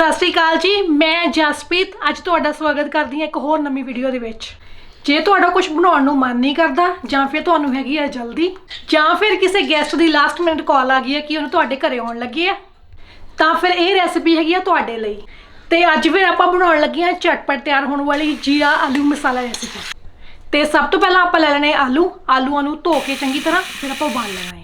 ਸਤਿ ਸ਼੍ਰੀ ਅਕਾਲ ਜੀ, ਮੈਂ ਜਸਪ੍ਰੀਤ। ਅੱਜ ਤੁਹਾਡਾ ਸਵਾਗਤ ਕਰਦੀ ਹਾਂ ਇੱਕ ਹੋਰ ਨਵੀਂ ਵੀਡੀਓ ਦੇ ਵਿੱਚ। ਜੇ ਤੁਹਾਡਾ ਕੁਝ ਬਣਾਉਣ ਨੂੰ ਮਨ ਨਹੀਂ ਕਰਦਾ, ਜਾਂ ਫਿਰ ਤੁਹਾਨੂੰ ਹੈਗੀ ਆ ਜਲਦੀ, ਜਾਂ ਫਿਰ ਕਿਸੇ ਗੈਸਟ ਦੀ ਲਾਸਟ ਮਿੰਟ ਕਾਲ ਆ ਗਈ ਹੈ ਕਿ ਉਹਨੂੰ ਤੁਹਾਡੇ ਘਰੇ ਆਉਣ ਲੱਗੇ ਆ, ਤਾਂ ਫਿਰ ਇਹ ਰੈਸਿਪੀ ਹੈਗੀ ਆ ਤੁਹਾਡੇ ਲਈ। ਤੇ ਅੱਜ ਫਿਰ ਆਪਾਂ ਬਣਾਉਣ ਲੱਗੇ ਆ ਝਟਪਟ ਤਿਆਰ ਹੋਣ ਵਾਲੀ ਜੀਰਾ ਆਲੂ ਮਸਾਲਾ ਰੈਸਿਪੀ ਤੇ ਸਭ ਤੋਂ ਪਹਿਲਾਂ ਆਪਾਂ ਲੈ ਲੈਣੇ ਆਲੂ। ਆਲੂਆਂ ਨੂੰ ਧੋ ਕੇ ਚੰਗੀ ਤਰ੍ਹਾਂ ਫਿਰ ਆਪਾਂ ਉਬਾਲ ਲੈਣਾ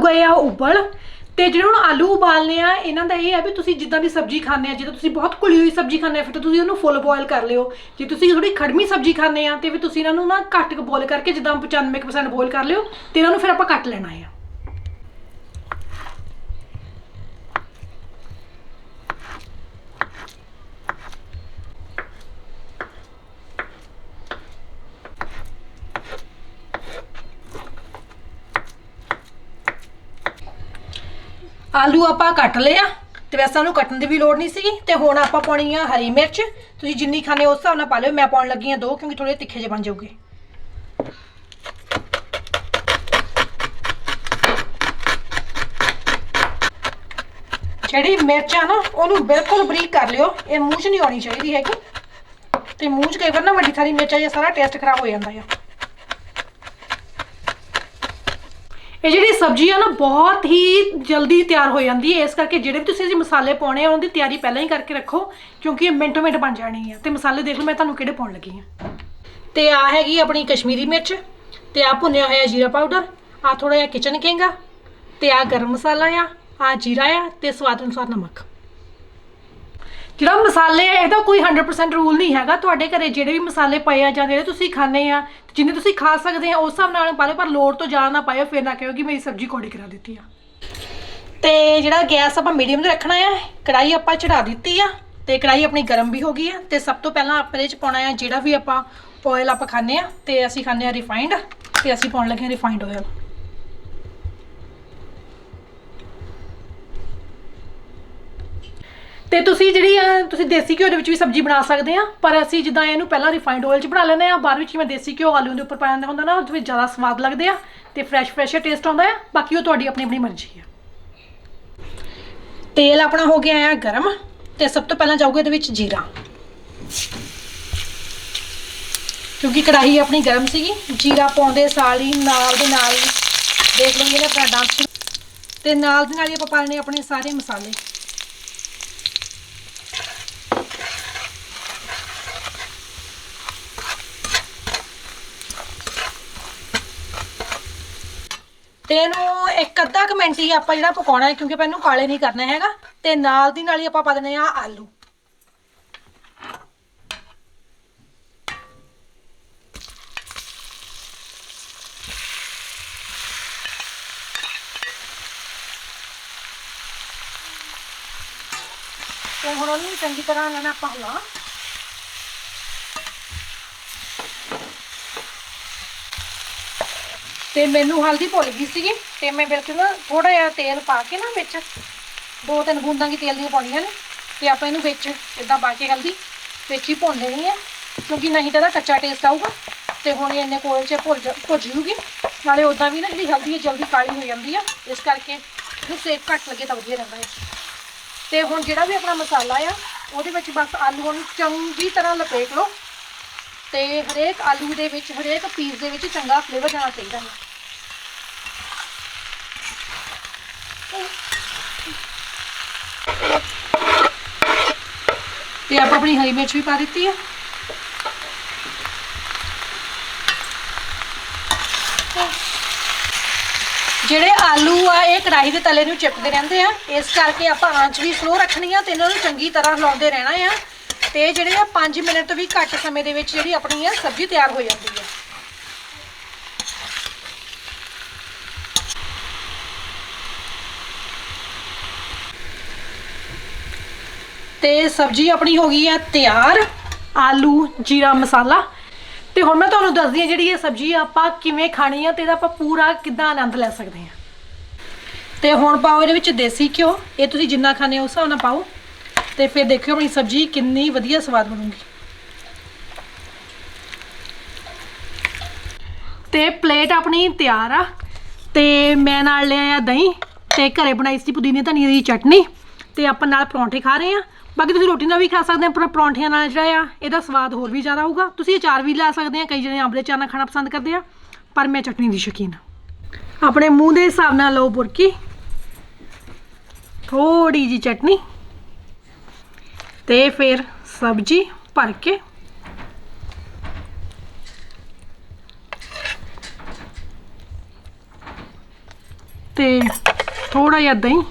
ਆਲੂ ਗਏ ਆ ਉਬਲ। ਤੇ ਜਿਹੜੇ ਹੁਣ ਆਲੂ ਉਬਾਲਨੇ ਆ, ਇਹਨਾਂ ਦਾ ਇਹ ਆ ਵੀ ਤੁਸੀਂ ਜਿੱਦਾਂ ਦੀ ਸਬਜ਼ੀ ਖਾਂਦੇ ਆ ਜਦੋਂ ਤੁਸੀਂ ਬਹੁਤ ਘੁਲੀ ਹੋਈ ਸਬਜ਼ੀ ਖਾਂਦੇ ਆ, ਫਿਰ ਤਾਂ ਤੁਸੀਂ ਉਹਨੂੰ ਫੁੱਲ ਬੋਇਲ ਕਰ ਲਿਓ। ਜੇ ਤੁਸੀਂ ਥੋੜੀ ਖੜਮੀ ਸਬਜ਼ੀ ਖਾਂਦੇ ਆ, ਤੇ ਵੀ ਤੁਸੀਂ ਇਹਨਾਂ ਨੂੰ ਨਾ ਘੱਟ ਬੋਇਲ ਕਰਕੇ ਜਿੱਦਾਂ 95% ਬੋਇਲ ਕਰ ਲਿਓ, ਤੇ ਇਹਨਾਂ ਨੂੰ ਫਿਰ ਆਪਾਂ ਕੱਟ ਲੈਣਾ ਆ। ਆਲੂ ਆਪਾਂ ਕੱਟ ਲਿਆ ਤੇ ਵੈਸੇ ਉਹਨੂੰ ਕੱਟਣ ਦੀ ਵੀ ਲੋੜ ਨਹੀਂ ਸੀਗੀ, ਤੇ ਹੁਣ ਆਪਾਂ ਪਾਉਣੀ ਆ ਹਰੀ ਮਿਰਚ। ਤੁਸੀਂ ਜਿੰਨੀ ਖਾਣੇ ਉਸ ਹਿਸਾਬ ਨਾਲ ਪਾ ਲਿਓ, ਮੈਂ ਪਾਉਣ ਲੱਗੀ ਆ ਦੋ, ਕਿਉਂਕਿ ਥੋੜੇ ਤਿੱਖੇ ਜਿਹੇ ਬਣ ਜਾਊਗੇ। ਜਿਹੜੀ ਮਿਰਚ ਆ ਨਾ, ਉਹਨੂੰ ਬਿਲਕੁਲ ਬਰੀਕ ਕਰ ਲਿਓ, ਇਹ ਮੂੰਹ 'ਚ ਨਹੀਂ ਆਉਣੀ ਚਾਹੀਦੀ ਹੈਗੀ। ਤੇ ਮੂੰਹ 'ਚ ਕਈ ਵਾਰ ਨਾ ਵੱਡੀ ਸਾਰੀ ਮਿਰਚ ਆ ਜਾਂ ਸਾਰਾ ਟੇਸਟ ਖਰਾਬ ਹੋ ਜਾਂਦਾ ਆ। ਇਹ ਜਿਹੜੀ ਸਬਜ਼ੀ ਆ ਨਾ, ਬਹੁਤ ਹੀ ਜਲਦੀ ਤਿਆਰ ਹੋ ਜਾਂਦੀ ਹੈ। ਇਸ ਕਰਕੇ ਜਿਹੜੇ ਵੀ ਤੁਸੀਂ ਇਹ ਮਸਾਲੇ ਪਾਉਣੇ ਆ ਉਹਨਾਂ ਦੀ ਤਿਆਰੀ ਪਹਿਲਾਂ ਹੀ ਕਰਕੇ ਰੱਖੋ, ਕਿਉਂਕਿ ਇਹ ਮਿੰਟੋ ਮਿੰਟ ਬਣ ਜਾਣੀ ਆ। ਤੇ ਮਸਾਲੇ ਦੇਖ ਲਓ, ਮੈਂ ਤੁਹਾਨੂੰ ਕਿਹੜੇ ਪਾਉਣ ਲੱਗੀ ਆ ਤੇ ਆ ਹੈਗੀ ਆਪਣੀ ਕਸ਼ਮੀਰੀ ਮਿਰਚ, ਤੇ ਆ ਭੁੰਨਿਆ ਹੋਇਆ ਜੀਰਾ ਪਾਊਡਰ, ਆ ਥੋੜਾ ਜਿਹਾ ਕਿਚਨ ਕਿੰਗ ਆ ਤੇ ਆ ਗਰਮ ਮਸਾਲਾ ਆ ਆ ਜੀਰਾ ਆ, ਤੇ ਸਵਾਦ ਅਨੁਸਾਰ ਨਮਕ। ਜਿਹੜਾ ਮਸਾਲੇ ਆ, ਇਹਦਾ ਕੋਈ 100% ਰੂਲ ਨਹੀਂ ਹੈਗਾ। ਤੁਹਾਡੇ ਘਰੇ ਜਿਹੜੇ ਵੀ ਮਸਾਲੇ ਪਏ ਆ ਜਾਂ ਜਿਹੜੇ ਤੁਸੀਂ ਖਾਣੇ ਆ, ਜਿੰਨੇ ਤੁਸੀਂ ਖਾ ਸਕਦੇ ਆ, ਉਸ ਹਿਸਾਬ ਨਾਲ ਪਾ ਲਿਓ ਪਰ ਲੋੜ ਤੋਂ ਜ਼ਿਆਦਾ ਨਾ ਪਾਇਓ, ਫਿਰ ਨਾ ਕਹੋ ਕਿ ਮੇਰੀ ਸਬਜ਼ੀ ਕੋੜੀ ਕਰਾ ਦਿੱਤੀ ਆ। ਤੇ ਜਿਹੜਾ ਗੈਸ ਆਪਾਂ ਮੀਡੀਅਮ ਤੇ ਰੱਖਣਾ ਆ ਕੜਾਈ ਆਪਾਂ ਚੜਾ ਦਿੱਤੀ ਆ, ਤੇ ਕੜਾਈ ਆਪਣੀ ਗਰਮ ਵੀ ਹੋ ਗਈ ਆ, ਤੇ ਸਭ ਤੋਂ ਪਹਿਲਾਂ ਆਪਾਂ ਇਹਦੇ ਚ ਪਾਉਣਾ ਆ ਜਿਹੜਾ ਵੀ ਆਪਾਂ ਆਇਲ ਆਪਾਂ ਖਾਂਦੇ ਆ, ਤੇ ਅਸੀਂ ਖਾਂਦੇ ਆ ਰਿਫਾਈਨਡ ਤੇ ਅਸੀਂ ਪਾਉਣ ਲੱਗੇ ਆ ਰਿਫਾਈਨਡ ਆਇਲ ਤੇ ਤੁਸੀਂ ਜਿਹੜੀ ਆ, ਤੁਸੀਂ ਦੇਸੀ ਘਿਓ ਦੇ ਵਿੱਚ ਵੀ ਸਬਜ਼ੀ ਬਣਾ ਸਕਦੇ ਆ, ਪਰ ਅਸੀਂ ਜਿੱਦਾਂ ਇਹਨੂੰ ਪਹਿਲਾਂ ਰਿਫਾਈਨਡ ਆਇਲ 'ਚ ਬਣਾ ਲੈਂਦੇ ਆ, ਬਾਅਦ ਵਿੱਚ ਜਿਵੇਂ ਦੇਸੀ ਘਿਓ ਆਲੂ ਦੇ ਉੱਪਰ ਪਾ ਜਾਂਦਾ ਹੁੰਦਾ ਨਾ, ਉਹਦੇ ਵਿੱਚ ਜ਼ਿਆਦਾ ਸਵਾਦ ਲੱਗਦੇ ਆ ਤੇ ਫਰੈਸ਼ ਫਰੈਸ਼ ਟੇਸਟ ਆਉਂਦਾ ਆ, ਬਾਕੀ ਉਹ ਤੁਹਾਡੀ ਆਪਣੀ ਆਪਣੀ ਮਰਜ਼ੀ ਆ। ਤੇਲ ਆਪਣਾ ਹੋ ਗਿਆ ਆ ਗਰਮ ਤੇ ਸਭ ਤੋਂ ਪਹਿਲਾਂ ਜਾਊਗਾ ਇਹਦੇ ਵਿੱਚ ਜੀਰਾ। ਕਿਉਂਕਿ ਕੜਾਹੀ ਆਪਣੀ ਗਰਮ ਸੀਗੀ, ਜੀਰਾ ਪਾਉਂਦੇ ਸਾਲ ਹੀ, ਨਾਲ ਦੇ ਨਾਲ ਦੇਖ ਲਵਾਂਗੇ ਨਾ ਆਪਣਾ ਡਾਂਸ ਤੇ ਨਾਲ ਦੇ ਨਾਲ ਹੀ ਆਪਾਂ ਪਾ ਲੈਣੇ ਆਪਣੇ ਸਾਰੇ ਮਸਾਲੇ। ਤੇ ਇਹਨੂੰ ਇੱਕ ਅੱਧਾ ਕੁ ਮਿੰਟ ਹੀ ਆਪਾਂ ਜਿਹੜਾ ਪਕਾਉਣਾ ਹੈ, ਕਿਉਂਕਿ ਆਪਾਂ ਇਹਨੂੰ ਕਾਲੇ ਨਹੀਂ ਕਰਨਾ ਹੈਗਾ, ਤੇ ਨਾਲ ਦੀ ਨਾਲ ਹੀ ਆਪਾਂ ਪਾ ਦਿੰਦੇ ਆ ਆਲੂ। ਤੇ ਹੁਣ ਉਹਨੂੰ ਚੰਗੀ ਤਰ੍ਹਾਂ ਲੈਣਾ ਆਪਾਂ ਹਿਲਾ ਤੇ ਮੈਨੂੰ ਹਲਦੀ ਭੁੱਲ ਗਈ ਸੀਗੀ ਤੇ ਮੈਂ ਬਿਲਕੁਲ ਨਾ ਥੋੜਾ ਜਿਹਾ ਤੇਲ ਪਾ ਕੇ ਨਾ ਵਿੱਚ ਦੋ ਤਿੰਨ ਬੂੰਦਾਂ ਕੀ ਤੇਲ ਦੀਆਂ ਪਾਉਣੀਆਂ ਨੇ ਤੇ ਆਪਾਂ ਇਹਨੂੰ ਵਿੱਚ ਇਦਾਂ ਪਾ ਕੇ ਹਲਦੀ ਵਿੱਚ ਹੀ ਭੁੰਨ ਲੈਣੀ ਹੈ ਕਿਉਂਕਿ ਨਹੀਂ ਤਾਂ ਇਹਦਾ ਕੱਚਾ ਟੇਸਟ ਆਊਗਾ ਤੇ ਹੁਣ ਇਹ ਇੰਨੇ ਕੋਲ 'ਚ ਭੁੱਲ ਜਾ- ਭੁੱਜ ਜੂਗੀ, ਨਾਲੇ ਉਦਾਂ ਵੀ ਨਾ ਜਿਹੜੀ ਹਲਦੀ ਹੈ ਜਲਦੀ ਕਾਲੀ ਹੋ ਜਾਂਦੀ ਆ, ਇਸ ਕਰਕੇ ਇਹਨੂੰ ਸੇਕ ਘੱਟ ਲੱਗੇ ਤਾਂ ਵਧੀਆ ਰਹਿੰਦਾ ਹੈ ਤੇ ਹੁਣ ਜਿਹੜਾ ਵੀ ਆਪਣਾ ਮਸਾਲਾ ਆ, ਉਹਦੇ ਵਿੱਚ ਬਸ ਆਲੂਆਂ ਨੂੰ ਚੰਗੀ ਤਰ੍ਹਾਂ ਲਪੇਟ ਲਓ ਤੇ ਹਰੇਕ ਆਲੂ ਦੇ ਵਿੱਚ, ਹਰੇਕ ਪੀਸ ਦੇ ਵਿੱਚ ਚੰਗਾ ਫਲੇਵਰ ਜਾਣਾ ਚਾਹੀਦਾ ਹੈ। ਤੇ ਆਪਾਂ ਆਪਣੀ ਹਰੀ ਮਿਰਚ ਵੀ ਪਾ ਦਿੱਤੀ ਹੈ। ਜਿਹੜੇ ਆਲੂ ਆ, ਇਹ ਕੜਾਹੀ ਦੇ ਤਲੇ ਨੂੰ ਚਿਪਦੇ ਰਹਿੰਦੇ ਆ। ਇਸ ਕਰਕੇ ਆਪਾਂ ਆਂਚ ਵੀ ਸਲੋ ਰੱਖਣੀ ਆ ਤੇ ਇਹਨਾਂ ਨੂੰ ਚੰਗੀ ਤਰ੍ਹਾਂ ਹਿਲਾਉਂਦੇ ਰਹਿਣਾ ਆ। ਤੇ ਜਿਹੜੇ ਆ 5 ਮਿੰਟ ਤੋਂ ਵੀ ਘੱਟ ਸਮੇਂ ਦੇ ਵਿੱਚ ਜਿਹੜੀ ਆਪਣੀ ਆ ਸਬਜ਼ੀ ਤਿਆਰ ਹੋ ਜਾਂਦੀ ਹੈ ਤੇ ਸਬਜ਼ੀ ਆਪਣੀ ਹੋ ਗਈ ਆ ਤਿਆਰ, ਆਲੂ, ਜੀਰਾ ਮਸਾਲਾ। ਤੇ ਹੁਣ ਮੈਂ ਤੁਹਾਨੂੰ ਦੱਸਦੀ ਹਾਂ ਜਿਹੜੀ ਇਹ ਸਬਜ਼ੀ ਆਪਾਂ ਕਿਵੇਂ ਖਾਣੀ ਆ ਤੇ ਇਹਦਾ ਆਪਾਂ ਪੂਰਾ ਕਿੱਦਾਂ ਆਨੰਦ ਲੈ ਸਕਦੇ ਹਾਂ ਤੇ ਹੁਣ ਪਾਓ ਇਹਦੇ ਵਿੱਚ ਦੇਸੀ ਘਿਓ, ਇਹ ਤੁਸੀਂ ਜਿੰਨਾ ਖਾਣੇ ਹੋ ਉਸ ਹਿਸਾਬ ਨਾਲ ਪਾਓ। ਤੇ ਫਿਰ ਦੇਖਿਓ ਆਪਣੀ ਸਬਜ਼ੀ ਕਿੰਨੀ ਵਧੀਆ ਸਵਾਦ ਬਣੂਗੀ। ਤੇ ਪਲੇਟ ਆਪਣੀ ਤਿਆਰ ਆ, ਤੇ ਮੈਂ ਨਾਲ ਲਿਆ ਆ ਦਹੀਂ, ਤੇ ਘਰੇ ਬਣਾਈ ਸੀ ਪੁਦੀਨੇ ਧਨੀਏ ਦੀ ਚਟਨੀ, ਤੇ ਆਪਾਂ ਨਾਲ ਪਰੌਂਠੇ ਖਾ ਰਹੇ ਆ। ਬਾਕੀ ਤੁਸੀਂ ਰੋਟੀ ਨਾਲ ਵੀ ਖਾ ਸਕਦੇ ਆ, ਪਰ ਪਰੌਂਠਿਆਂ ਨਾਲ ਜਿਹੜਾ ਆ, ਇਹਦਾ ਸਵਾਦ ਹੋਰ ਵੀ ਜ਼ਿਆਦਾ ਹੋਊਗਾ। ਤੁਸੀਂ ਅਚਾਰ ਵੀ ਲੈ ਸਕਦੇ ਆ, ਕਈ ਜਣੇ ਆਂਵਲੇ ਚਾਰ ਨਾਲ ਖਾਣਾ ਪਸੰਦ ਕਰਦੇ ਆ, ਪਰ ਮੈਂ ਚਟਨੀ ਦੀ ਸ਼ੌਕੀਨ ਆ। ਆਪਣੇ ਮੂੰਹ ਦੇ ਹਿਸਾਬ ਨਾਲ ਲਓ ਬੁਰਕੀ ਥੋੜੀ ਜੀ ਚਟਨੀ। ਤੇ ਫਿਰ ਸਬਜ਼ੀ ਭਰ ਕੇ ਤੇ ਥੋੜਾ ਜਿਹਾ ਦਹੀਂ।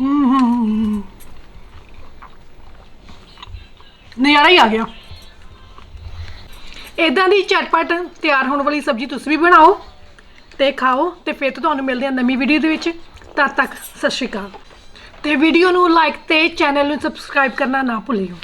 ਹੂੰ ਨਜ਼ਾਰਾ ਹੀ ਆ ਗਿਆ। ਇਦਾਂ ਦੀ ਝਟਪਟ ਤਿਆਰ ਹੋਣ ਵਾਲੀ ਸਬਜ਼ੀ ਤੁਸੀਂ ਵੀ ਬਣਾਓ। ਤੇ ਖਾਓ ਤੇ ਫਿਰ ਤੋਂ ਤੁਹਾਨੂੰ ਮਿਲਦੇ ਹਾਂ ਨਵੀਂ ਵੀਡੀਓ ਦੇ ਵਿੱਚ। ਤਦ ਤੱਕ ਸਤਿ ਸ਼੍ਰੀ ਅਕਾਲ। ਤੇ ਵੀਡੀਓ ਨੂੰ ਲਾਈਕ ਤੇ ਚੈਨਲ ਨੂੰ ਸਬਸਕ੍ਰਾਈਬ ਕਰਨਾ ਨਾ ਭੁੱਲਿਓ।